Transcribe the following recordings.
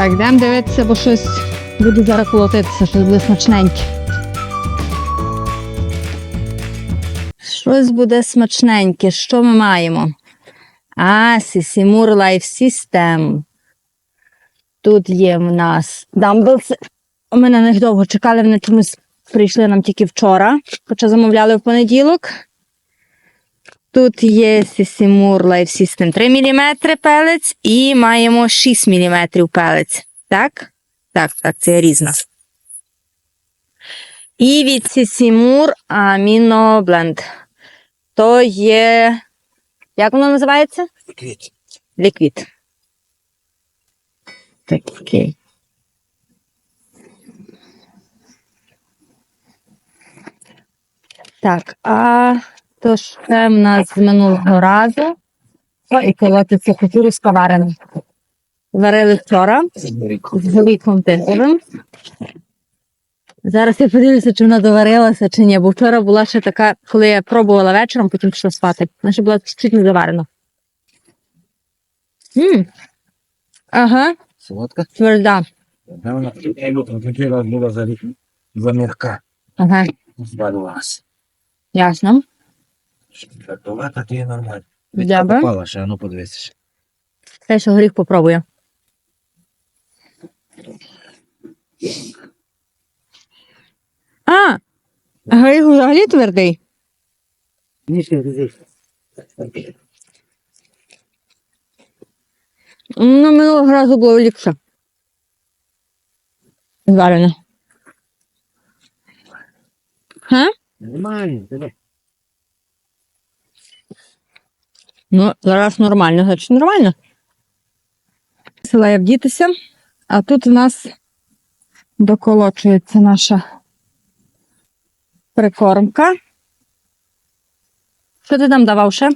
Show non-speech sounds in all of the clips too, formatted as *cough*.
Так, йдемо дивитися, бо щось буде зараз колотитися, щось буде смачненьке. Щось буде смачненьке. Що ми маємо? А, Сісімур Life System. Тут є в нас дамблси. Ми на них довго чекали, вони чомусь прийшли нам тільки вчора, хоча замовляли в понеділок. Тут є Сісімур Life System 3 мм пелець і маємо 6 мм пелець. Так? Так, так, це різна. І від Сісімур Amino Blend. То є. Як воно називається? Квіт. Ліквід. Такий. Так, а то ще в нас з минулого разу. О, і колотиться кукурузка варена. Варили вчора з горіхом тисовим. Зараз я подивлюся, чи вона доварилася, чи ні, бо вчора була ще така, коли я пробувала вечором, потім пішла спати. Вона ще була чуть не заварена. М. Ага, Солодка? тверда. Вона такий була за замірка. Ага, ясно. То є нормально. Добре. Попала ще, а ну подивися. Те, що горіх попробую. А, горіх взагалі твердий. Ні, ще не Ну, минулого разу було ліпше. Зварено. Ха? Нормально, диви. Ну, зараз нормально, значить нормально. Села я вдітися, а тут у нас доколочується наша прикормка. Що ти там давав ще?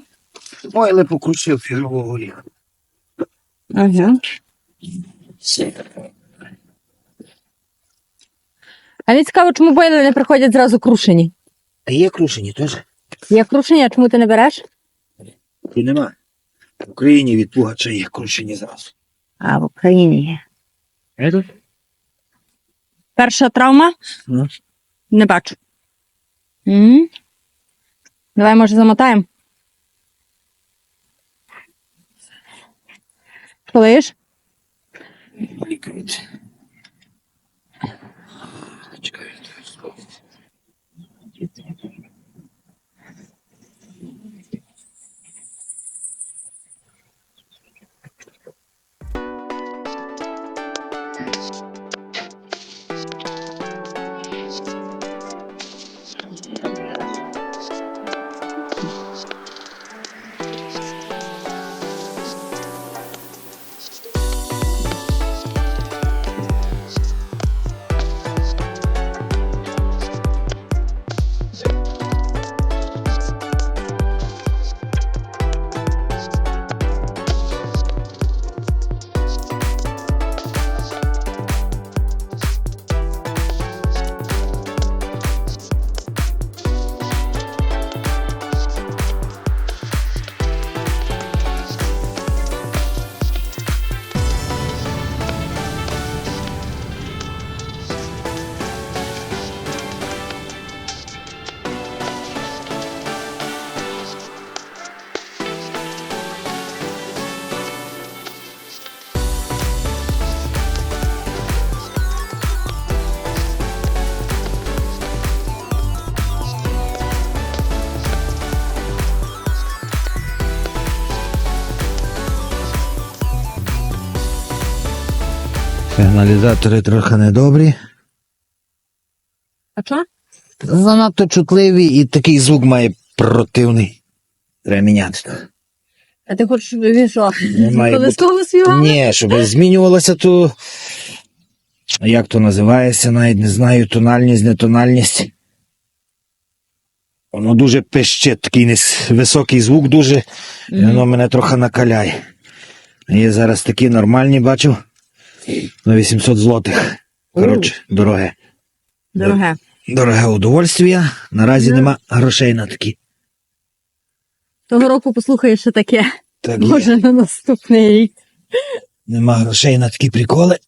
Ой, але покручив фігового горіха. Ага. А мені цікаво, чому бойли не приходять зразу крушені. А є крушені теж? Є крушені, а чому ти не береш? І нема. В Україні від пугача є крушені зразу. А в Україні є. Е Перша травма? Ну. Не бачу. м Давай, може, замотаємо. Лікують. Чекай. Сигналізатори трохи недобрі. А що? Занадто чутливі і такий звук має противний. Треба міняти. А ти хочеш, щоб він що? Співав? Ні, щоб змінювалося то. Як то називається, навіть не знаю, тональність, не тональність. Воно дуже пищить, такий високий звук дуже, і воно мене трохи накаляє. Є зараз такі нормальні, бачив, на 800 злотих. Коротше, дороге. Дороге. Дороге удовольствие. Наразі Ну. нема грошей на такі. Того року послухаєш, що таке. Так. Може, на наступний рік. Нема грошей на такі приколи.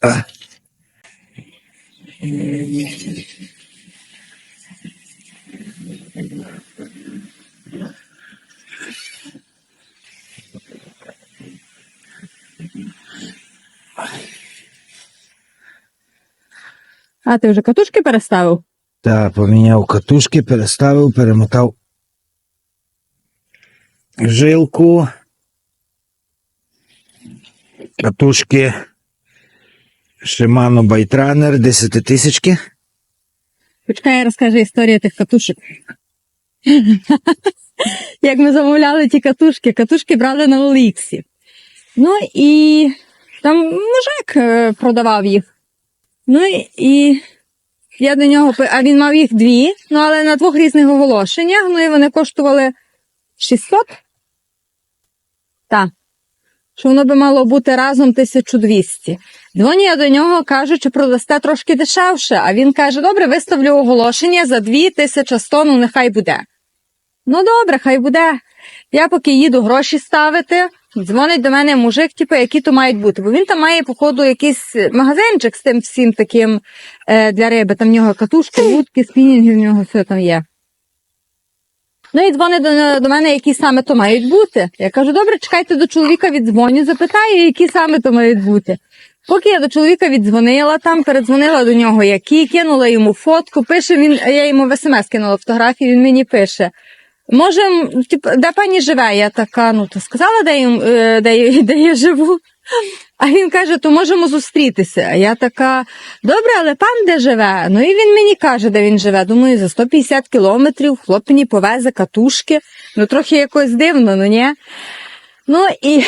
А. А ти вже катушки переставив? Так, поміняв катушки, переставив, перемотав жилку. Катушки Shimano Bytrainer 10 тисячки. Почекай, я розкажу історію тих катушок. *laughs* Як ми замовляли ті катушки, катушки брали на Оліксі. Ну і там мужик е, продавав їх. Ну і я до нього, а він мав їх дві, ну але на двох різних оголошеннях, ну і вони коштували 600. Так. Що воно би мало бути разом 1200. Дзвоню я до нього, кажу, чи продасте трошки дешевше. А він каже: добре, виставлю оголошення за 2100, ну нехай буде. Ну добре, хай буде. Я поки їду гроші ставити, дзвонить до мене мужик, типу, які то мають бути. Бо він там має, походу, якийсь магазинчик з тим всім таким е, для риби. Там в нього катушки, вудки, спінінги, в нього все там є. Ну і дзвонить до, до мене, які саме то мають бути. Я кажу, добре, чекайте до чоловіка віддзвоню, запитаю, які саме то мають бути. Поки я до чоловіка віддзвонила там, передзвонила до нього, які, кинула йому фотку, пише він, я йому в смс кинула фотографію, він мені пише. Може, тип, де пані живе? Я така, ну то сказала, де, їм, е, де, я- *laughs* де я живу. А він каже, то можемо зустрітися. А я така, добре, але пан де живе? Ну і він мені каже, де він живе. Думаю, за 150 кілометрів хлоп повезе катушки. Ну, трохи якось дивно, ну ні. Ну *laughs* і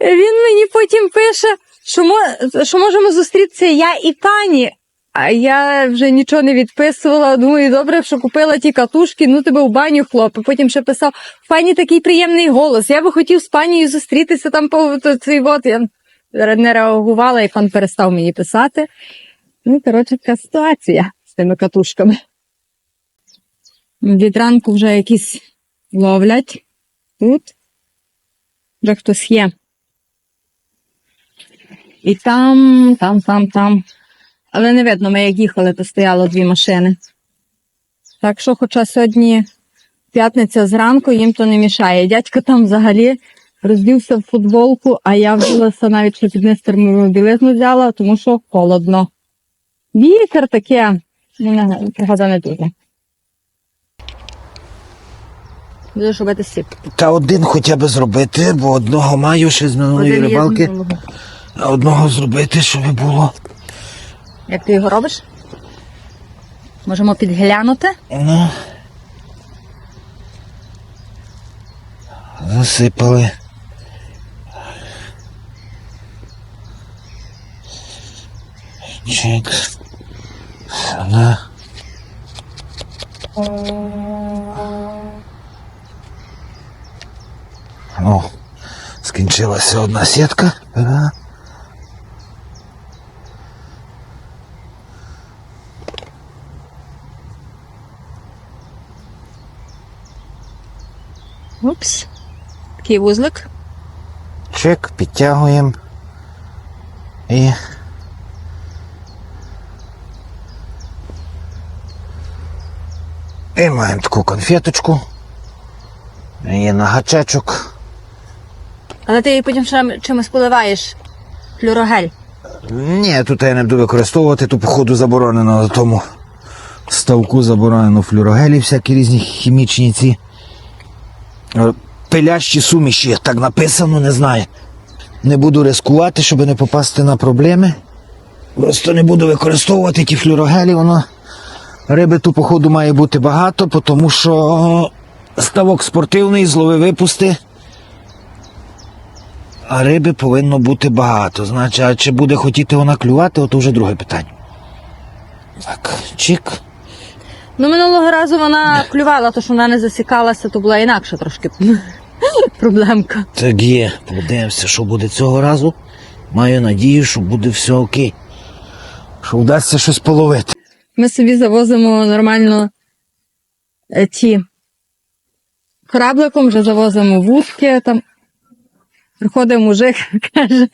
він мені потім пише, що, мо- що можемо зустрітися я і пані. А я вже нічого не відписувала. Думаю, добре, що купила ті катушки, ну тебе в баню, хлопе. Потім ще писав, в пані такий приємний голос. Я би хотів з панією зустрітися там по цей от. Я не реагувала, і пан перестав мені писати. Ну, коротше, така ситуація з тими катушками. Від ранку вже якісь ловлять тут. Вже хтось є. І там, там, там, там. Але не видно, ми як їхали, то стояло дві машини. Так що, хоча сьогодні п'ятниця зранку, їм то не мішає. Дядько там взагалі роздівся в футболку, а я вділася навіть що під низ білизну взяла, тому що холодно. Вітер таке, ну, не не дуже. Будеш робити сіп. Та один хоча б зробити, бо одного маю ще з минулої рибалки. А одного зробити, щоб було. Як ти його робиш? Можемо підглянути. Ну. Засипали. Чик. Сюди. О, скінчилася одна сітка. Ага. Упс. Такий вузлик. Чек, підтягуємо. І. І маємо таку конфеточку. І на гачечок. Але ти її потім ще чимось поливаєш. Флюрогель. Ні, тут я не буду використовувати, тут походу заборонено на тому ставку заборонено флюрогелі, всякі різні хімічні ці. Е, Пилящі суміші, так написано, не знаю. Не буду ризикувати, щоб не попасти на проблеми. Просто не буду використовувати ті флюрогелі, воно риби тут, походу, має бути багато, тому що ставок спортивний, злови випусти. А риби повинно бути багато. Значить, а чи буде хотіти вона клювати, то вже друге питання. Так, чик. Ну, минулого разу вона клювала, то що вона не засікалася, то була інакша трошки *laughs* проблемка. Так є. Подивимося, що буде цього разу. Маю надію, що буде все окей. Що вдасться щось половити. Ми собі завозимо нормально е, ті корабликом, вже завозимо вудки там. Приходить мужик, *laughs* каже,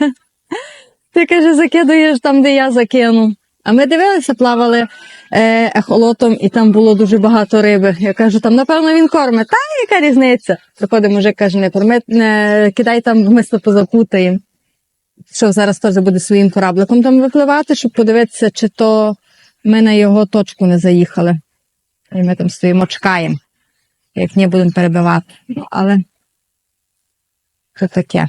Ти каже, закидуєш там, де я закину. А ми дивилися, плавали е, ехолотом, і там було дуже багато риби. Я кажу, там, напевно, він кормить. Та яка різниця? Приходить мужик, каже, не корми, не кидай там, ми позапутаємо. Що зараз теж буде своїм корабликом там випливати, щоб подивитися, чи то ми на його точку не заїхали. І ми там стоїмо, чекаємо. Як ні, будемо перебивати. Ну, але це таке.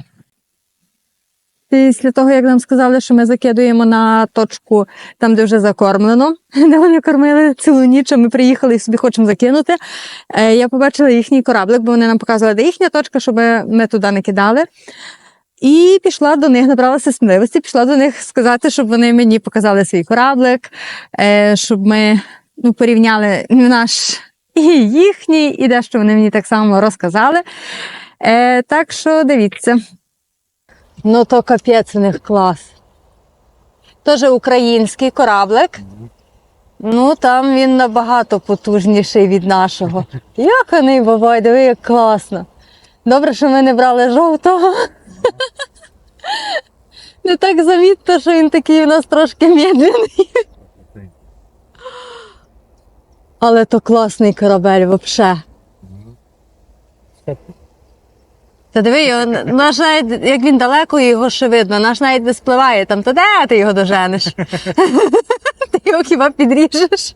Після того, як нам сказали, що ми закидуємо на точку там, де вже закормлено, *laughs* де вони кормили цілу ніч, а ми приїхали і собі хочемо закинути. е, Я побачила їхній кораблик, бо вони нам показували, де їхня точка, щоб ми туди не кидали. І пішла до них, набралася сміливості, пішла до них сказати, щоб вони мені показали свій кораблик, е, щоб ми ну, порівняли наш і їхній, і дещо вони мені так само розказали. Е, так що дивіться. Ну, то капець у них клас. Теж український кораблик. Ну, там він набагато потужніший від нашого. Як вони буває, диви, як класно. Добре, що ми не брали жовтого. Не так замітно, що він такий у нас трошки медленний. Але то класний корабель взагалі. Та диви, його, наш навіть, як він далеко, його ще видно, наш навіть не спливає там, то де ти його доженеш? *laughs* ти його хіба підріжеш?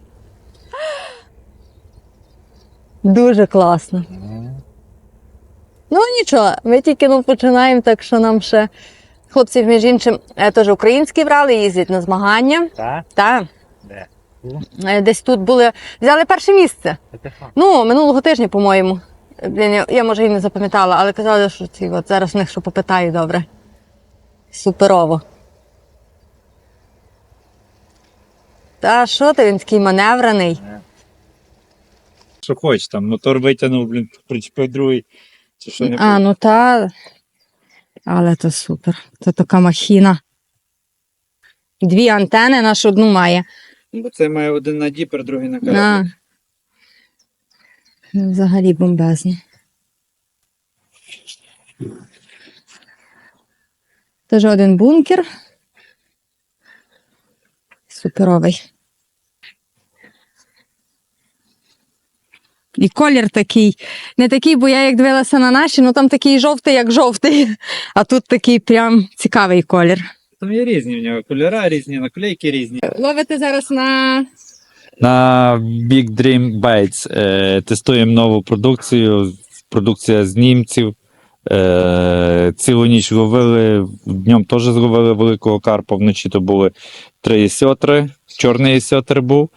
Дуже класно. Ну нічого, ми тільки ну, починаємо, так що нам ще хлопців, між іншим, е, теж українські брали, їздять на змагання. Так? Так. Де? Е, Десь тут були, взяли перше місце. Ну, минулого тижня, по-моєму. Блін, я, я може і не запам'ятала, але казали, що ці от зараз в них що попитаю добре. Суперово. Та що ти, він такий маневрений. Що хочеш, там мотор витягнув, блін, причепив другий. Чи що не А, ну та. Але то супер. То така махіна. Дві антени, наш одну має. Бо це має один на діпер, другий на корабль. На. Ну, Взагалі бомбезні. Теж один бункер. Суперовий. І колір такий. Не такий, бо я як дивилася на наші, ну там такий жовтий, як жовтий. А тут такий прям цікавий колір. Там є різні в нього кольори, різні наклейки різні. Ловите зараз на На Big Dream Bites е, тестуємо нову продукцію. Продукція з німців. Е, цілу ніч ловили, днем теж зловили великого карпа, вночі то були три сьотри, чорний сьотр був.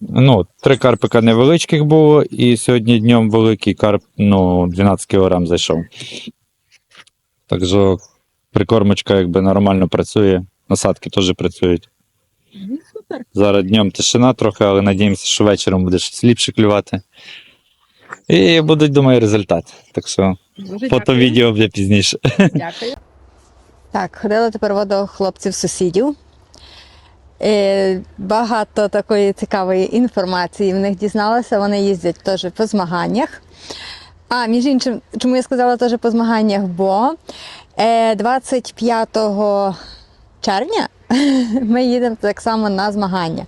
Ну, три карпика невеличких було, і сьогодні днем великий карп, ну, 12 кг зайшов. Так що прикормочка якби нормально працює, насадки теж працюють. Супер. Зараз днем тишина трохи, але надіємося, що вечором буде щось ліпше клювати. І будуть, думаю, результат. Так що Дуже фото відео буде пізніше. Дякую. Так, ходила тепер до хлопців сусідів. Е, багато такої цікавої інформації в них дізналася. Вони їздять теж по змаганнях. А, між іншим, чому я сказала теж по змаганнях? Бо е, 25 червня ми їдемо так само на змагання.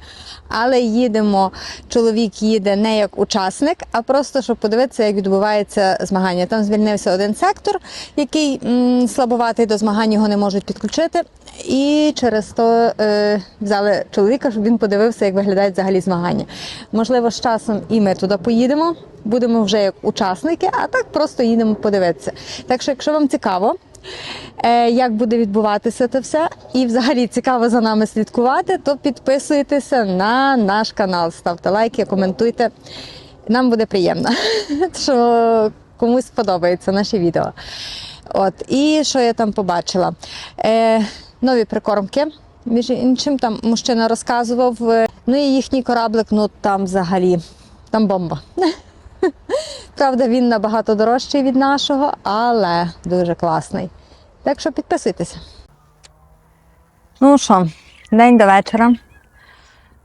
Але їдемо, чоловік їде не як учасник, а просто щоб подивитися, як відбувається змагання. Там звільнився один сектор, який м, слабоватий до змагань його не можуть підключити. І через то е, взяли чоловіка, щоб він подивився, як виглядають взагалі змагання. Можливо, з часом і ми туди поїдемо, будемо вже як учасники, а так просто їдемо подивитися. Так що, якщо вам цікаво, як буде відбуватися це все, і взагалі цікаво за нами слідкувати, то підписуйтеся на наш канал, ставте лайки, коментуйте. Нам буде приємно, *laughs* що комусь сподобається наші відео. От, і що я там побачила? Е, нові прикормки. Між іншим, там мужчина розказував. е, Ну і їхній кораблик, ну там взагалі, там бомба. *laughs* Правда, він набагато дорожчий від нашого, але дуже класний. Так що підписуйтеся. Ну що, день до вечора.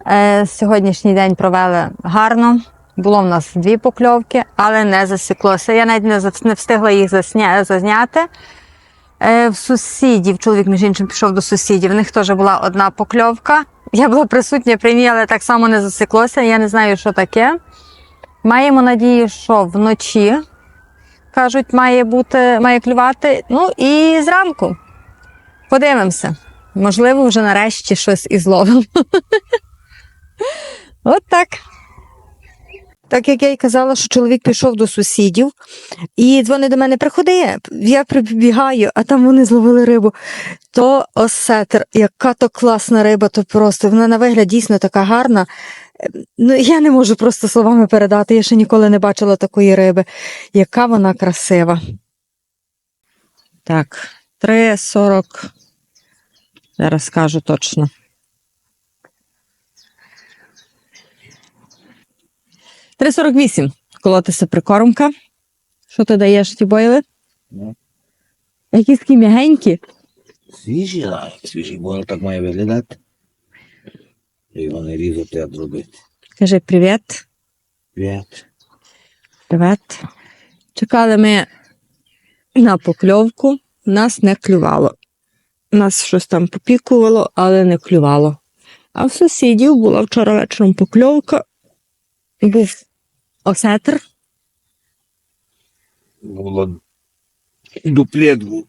Е, сьогоднішній день провели гарно. Було в нас дві покльовки, але не засіклося. Я навіть не, не встигла їх засня... зазняти. Е, в сусідів, чоловік, між іншим, пішов до сусідів. В них теж була одна покльовка. Я була присутня при ній, але так само не засіклося. Я не знаю, що таке. Маємо надію, що вночі, кажуть, має бути, має клювати. Ну і зранку. Подивимося. Можливо, вже нарешті щось і зловимо. *laughs* От так. Так як я й казала, що чоловік пішов до сусідів, і дзвонить до мене, приходи. Я прибігаю, а там вони зловили рибу. То осетр, яка то класна риба, то просто вона на вигляд дійсно така гарна. Ну, я не можу просто словами передати. Я ще ніколи не бачила такої риби. Яка вона красива. Так, 3,40. Зараз скажу точно. Три сорок вісім. Колотися прикормка. Що ти даєш ті бойли? Ну. Якісь такі м'ягенькі. Свіжі, свіжі, бо так має виглядати. Його не різати, а зробити. Кажи привіт. Привіт. Привіт. Чекали ми на покльовку. Нас не клювало. Нас щось там попікувало, але не клювало. А в сусідів була вчора вечором покльовка. Був осетр. Було дуплет був.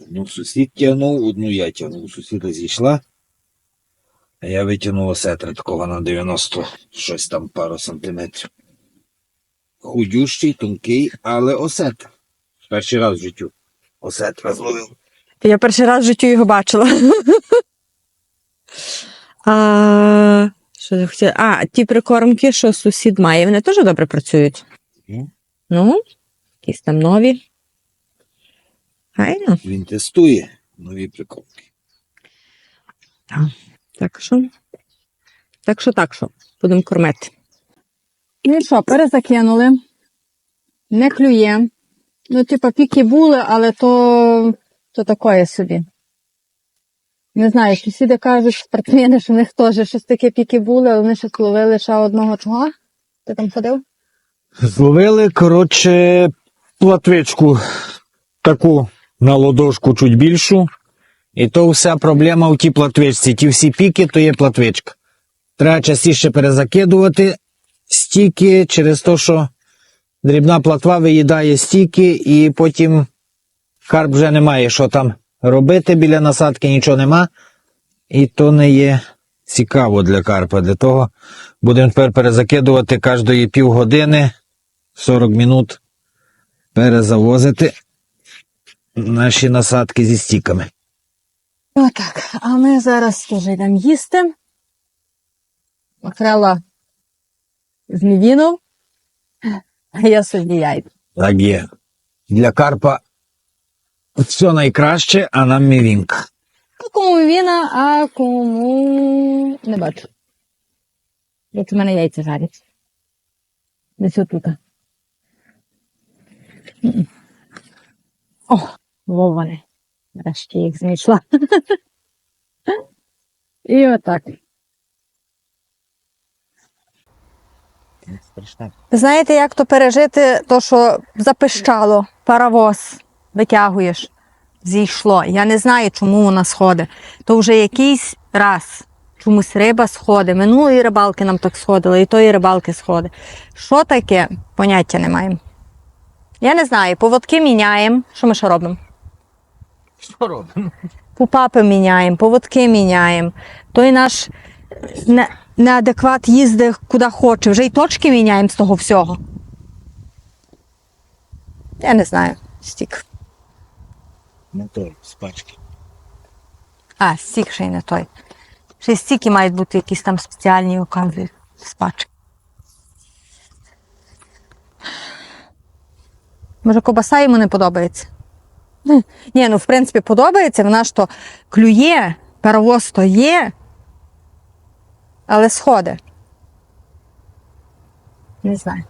Одну сусід тягнув, одну я тягнув. Сусіда зійшла. Я витягнув осетра такого на 90, щось там пару сантиметрів. Худющий, тонкий, але осетр. Перший раз в життю осетра зловив. Я перший раз в житті його бачила. *laughs* а, що я хотіла? А, ті прикормки, що сусід має, вони теж добре працюють. Ну. Ну, якісь там нові. Гайно. Він тестує нові прикормки. Так що. Так що, так що, будемо кормити. Ну і що, перезакинули. Не клює. Ну, типа, піки були, але то, то такое собі. Не знаю, сусіди кажуть, спортсмени, що в них теж щось таке піки були, але вони ще ловили ще одного чого. Ти там ходив? Зловили, коротше, платвичку таку на ладошку чуть більшу. І то вся проблема в тій платвичці. Ті всі піки, то є платвичка. Треба частіше перезакидувати стіки через те, що дрібна платва виїдає стіки, і потім карп вже не має що там робити біля насадки, нічого нема. І то не є цікаво для карпа. Для того будемо тепер перезакидувати кожної півгодини 40 минут перезавозити наші насадки зі стіками. Отак. А ми зараз теж йдемо їсти. Макрела з мівіном, а я собі яйця. Так є. Для карпа все найкраще, а нам мівінка. Кому мівіна, а кому не бачу. Як у мене яйця жарять. Десь отут. О, во вони. Нарешті їх знайшла. І отак. Знаєте, як то пережити, то, що запищало, паровоз витягуєш, зійшло. Я не знаю, чому вона сходить. То вже якийсь раз чомусь риба сходить. Минулої рибалки нам так сходило, і тої рибалки сходить. Що таке? Поняття не маємо. Я не знаю, поводки міняємо. Що ми ще робимо? Що робимо? Пупапи міняємо, поводки міняємо. Той наш не, неадекват їздить куди хоче. Вже й точки міняємо з того всього. Я не знаю. Стік. Не той, з пачки. А, стік ще й не той. Ще й стіки мають бути якісь там спеціальні окази з пачки. Може, кобаса йому не подобається? Ні, ну в принципі подобається, вона ж то клює, паровоз то є, але сходить. Не знаю.